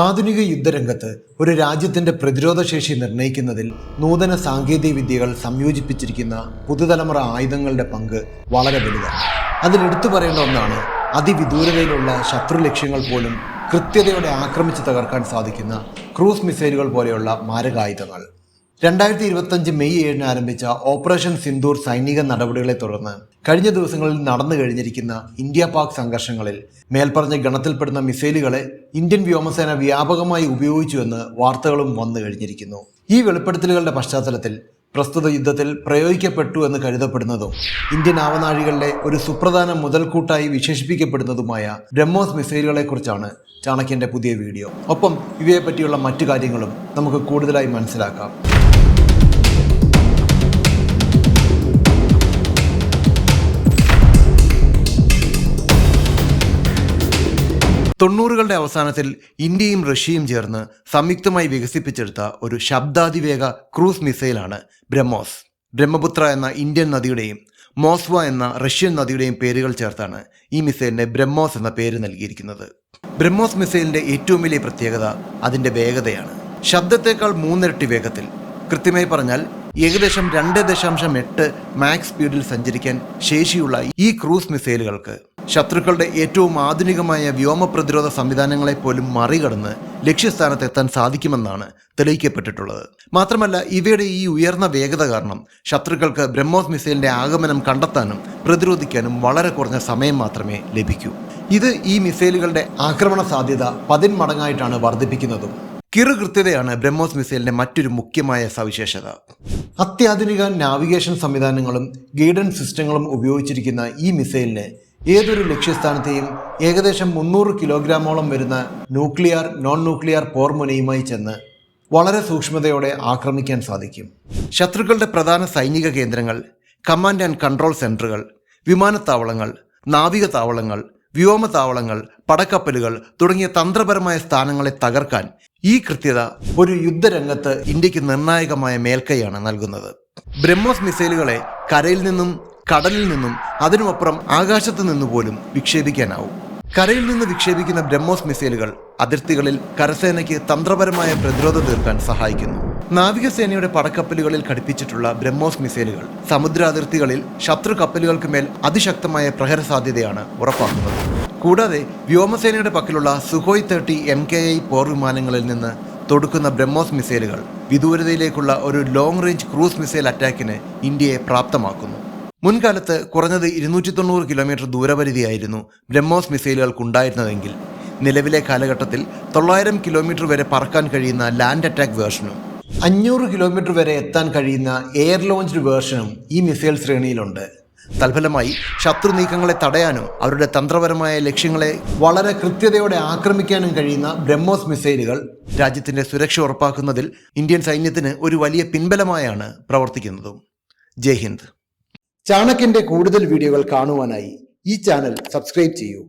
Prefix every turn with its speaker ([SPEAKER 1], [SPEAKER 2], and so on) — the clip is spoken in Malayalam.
[SPEAKER 1] ആധുനിക യുദ്ധരംഗത്ത് ഒരു രാജ്യത്തിന്റെ പ്രതിരോധശേഷി നിർണയിക്കുന്നതിൽ നൂതന സാങ്കേതിക വിദ്യകൾ സംയോജിപ്പിച്ചിരിക്കുന്ന പുതുതലമുറ ആയുധങ്ങളുടെ പങ്ക് വളരെ വലുതാണ്. അതിലെടുത്തു പറയേണ്ട ഒന്നാണ് അതിവിദൂരതയിലുള്ള ശത്രു ലക്ഷ്യങ്ങൾ പോലും കൃത്യതയോടെ ആക്രമിച്ച് തകർക്കാൻ സാധിക്കുന്ന ക്രൂസ് മിസൈലുകൾ പോലെയുള്ള മാരകായുധങ്ങൾ. രണ്ടായിരത്തി ഇരുപത്തഞ്ച് മെയ് ഏഴിന് ആരംഭിച്ച ഓപ്പറേഷൻ സിന്ദൂർ സൈനിക നടപടികളെ തുടർന്ന് കഴിഞ്ഞ ദിവസങ്ങളിൽ നടന്നു കഴിഞ്ഞിരിക്കുന്ന ഇന്ത്യ പാക് സംഘർഷങ്ങളിൽ മേൽപ്പറഞ്ഞ ഗണത്തിൽപ്പെടുന്ന മിസൈലുകളെ ഇന്ത്യൻ വ്യോമസേന വ്യാപകമായി ഉപയോഗിച്ചുവെന്ന് വാർത്തകളും വന്നു കഴിഞ്ഞിരിക്കുന്നു. ഈ വെളിപ്പെടുത്തലുകളുടെ പശ്ചാത്തലത്തിൽ പ്രസ്തുത യുദ്ധത്തിൽ പ്രയോഗിക്കപ്പെട്ടു എന്ന് കരുതപ്പെടുന്നതും ഇന്ത്യൻ ആവനാഴികളുടെ ഒരു സുപ്രധാന മുതൽക്കൂട്ടായി വിശേഷിപ്പിക്കപ്പെടുന്നതുമായ ബ്രഹ്മോസ് മിസൈലുകളെക്കുറിച്ചാണ് ചാണക്യന്റെ പുതിയ വീഡിയോ. ഒപ്പം ഇവയെപ്പറ്റിയുള്ള മറ്റു കാര്യങ്ങളും നമുക്ക് കൂടുതലായി മനസ്സിലാക്കാം. തൊണ്ണൂറുകളുടെ അവസാനത്തിൽ ഇന്ത്യയും റഷ്യയും ചേർന്ന് സംയുക്തമായി വികസിപ്പിച്ചെടുത്ത ഒരു ശബ്ദാതിവേഗ ക്രൂസ് മിസൈലാണ് ബ്രഹ്മോസ്. ബ്രഹ്മപുത്ര എന്ന ഇന്ത്യൻ നദിയുടെയും മോസ്വ എന്ന റഷ്യൻ നദിയുടെയും പേരുകൾ ചേർത്താണ് ഈ മിസൈലിന് ബ്രഹ്മോസ് എന്ന പേര് നൽകിയിരിക്കുന്നത്. ബ്രഹ്മോസ് മിസൈലിന്റെ ഏറ്റവും വലിയ പ്രത്യേകത അതിന്റെ വേഗതയാണ്. ശബ്ദത്തേക്കാൾ മൂന്നിരട്ടി വേഗത്തിൽ. കൃത്യമായി പറഞ്ഞാൽ ഏകദേശം രണ്ട് ദശാംശം എട്ട് മാക്സ് സ്പീഡിൽ സഞ്ചരിക്കാൻ ശേഷിയുള്ള ഈ ക്രൂസ് മിസൈലുകൾക്ക് ശത്രുക്കളുടെ ഏറ്റവും ആധുനികമായ വ്യോമ പ്രതിരോധ സംവിധാനങ്ങളെ പോലും മറികടന്ന് ലക്ഷ്യസ്ഥാനത്ത് എത്താൻ സാധിക്കുമെന്നാണ് തെളിയിക്കപ്പെട്ടിട്ടുള്ളത്. മാത്രമല്ല ഇവയുടെ ഈ ഉയർന്ന വേഗത കാരണം ശത്രുക്കൾക്ക് ബ്രഹ്മോസ് മിസൈലിന്റെ ആഗമനം കണ്ടെത്താനും പ്രതിരോധിക്കാനും വളരെ കുറഞ്ഞ സമയം മാത്രമേ ലഭിക്കൂ. ഇത് ഈ മിസൈലുകളുടെ ആക്രമണ സാധ്യത പതിന്മടങ്ങായിട്ടാണ് വർദ്ധിപ്പിക്കുന്നതും. കിറുകൃത്യതയാണ് ബ്രഹ്മോസ് മിസൈലിന്റെ മറ്റൊരു മുഖ്യമായ സവിശേഷത. അത്യാധുനിക നാവിഗേഷൻ സംവിധാനങ്ങളും ഗൈഡൻസ് സിസ്റ്റങ്ങളും ഉപയോഗിച്ചിരിക്കുന്ന ഈ മിസൈലിന് ഏതൊരു ലക്ഷ്യസ്ഥാനത്തെയും ഏകദേശം മുന്നൂറ് കിലോഗ്രാമോളം വരുന്ന ന്യൂക്ലിയർ നോൺ ന്യൂക്ലിയർ പോർമുനയുമായി ചെന്ന് വളരെ സൂക്ഷ്മതയോടെ ആക്രമിക്കാൻ സാധിക്കും. ശത്രുക്കളുടെ പ്രധാന സൈനിക കേന്ദ്രങ്ങൾ കമാൻഡ് ആൻഡ് കൺട്രോൾ സെന്ററുകൾ വിമാനത്താവളങ്ങൾ നാവിക താവളങ്ങൾ വ്യോമതാവളങ്ങൾ പടക്കപ്പലുകൾ തുടങ്ങിയ തന്ത്രപരമായ സ്ഥാനങ്ങളെ തകർക്കാൻ ഈ കൃത്യത ഒരു യുദ്ധരംഗത്ത് ഇന്ത്യയ്ക്ക് നിർണായകമായ മേൽക്കൈയാണ് നൽകുന്നത്. ബ്രഹ്മോസ് മിസൈലുകളെ കരയിൽ നിന്നും കടലിൽ നിന്നും അതിനുമപ്പുറം ആകാശത്ത് നിന്ന് പോലും വിക്ഷേപിക്കാനാവും. കരയിൽ നിന്ന് വിക്ഷേപിക്കുന്ന ബ്രഹ്മോസ് മിസൈലുകൾ അതിർത്തികളിൽ കരസേനയ്ക്ക് തന്ത്രപരമായ പ്രതിരോധം തീർക്കാൻ സഹായിക്കുന്നു. നാവികസേനയുടെ പടക്കപ്പലുകളിൽ ഘടിപ്പിച്ചിട്ടുള്ള ബ്രഹ്മോസ് മിസൈലുകൾ സമുദ്ര അതിർത്തികളിൽ ശത്രു കപ്പലുകൾക്ക് മേൽ അതിശക്തമായ പ്രഹര സാധ്യതയാണ് ഉറപ്പാക്കുന്നത്. കൂടാതെ വ്യോമസേനയുടെ പക്കലുള്ള Sukhoi thirty M K I പോർ വിമാനങ്ങളിൽ നിന്ന് തൊടുക്കുന്ന ബ്രഹ്മോസ് മിസൈലുകൾ വിദൂരതയിലേക്കുള്ള ഒരു ലോങ് റേഞ്ച് ക്രൂസ് മിസൈൽ അറ്റാക്കിന് ഇന്ത്യയെ പ്രാപ്തമാക്കുന്നു. മുൻകാലത്ത് കുറഞ്ഞത് ഇരുന്നൂറ്റി തൊണ്ണൂറ് കിലോമീറ്റർ ദൂരപരിധിയായിരുന്നു ബ്രഹ്മോസ് മിസൈലുകൾക്കുണ്ടായിരുന്നതെങ്കിൽ. നിലവിലെ കാലഘട്ടത്തിൽ തൊള്ളായിരം കിലോമീറ്റർ വരെ പറക്കാൻ കഴിയുന്ന ലാൻഡ് അറ്റാക്ക് വേർഷനും അഞ്ഞൂറ് കിലോമീറ്റർ വരെ എത്താൻ കഴിയുന്ന എയർ ലോഞ്ച്ഡ് വേർഷനും ഈ മിസൈൽ ശ്രേണിയിലുണ്ട്. തൽഫലമായി ശത്രു നീക്കങ്ങളെ തടയാനും അവരുടെ തന്ത്രപരമായ ലക്ഷ്യങ്ങളെ വളരെ കൃത്യതയോടെ ആക്രമിക്കാനും കഴിയുന്ന ബ്രഹ്മോസ് മിസൈലുകൾ രാജ്യത്തിന്റെ സുരക്ഷ ഉറപ്പാക്കുന്നതിൽ ഇന്ത്യൻ സൈന്യത്തിന് ഒരു വലിയ പിൻബലമായാണ് പ്രവർത്തിക്കുന്നതും. ജയ് ഹിന്ദ്. ചാണക്യന്റെ കൂടുതൽ വീഡിയോകൾ കാണുവാനായി ഈ ചാനൽ സബ്സ്ക്രൈബ് ചെയ്യൂ.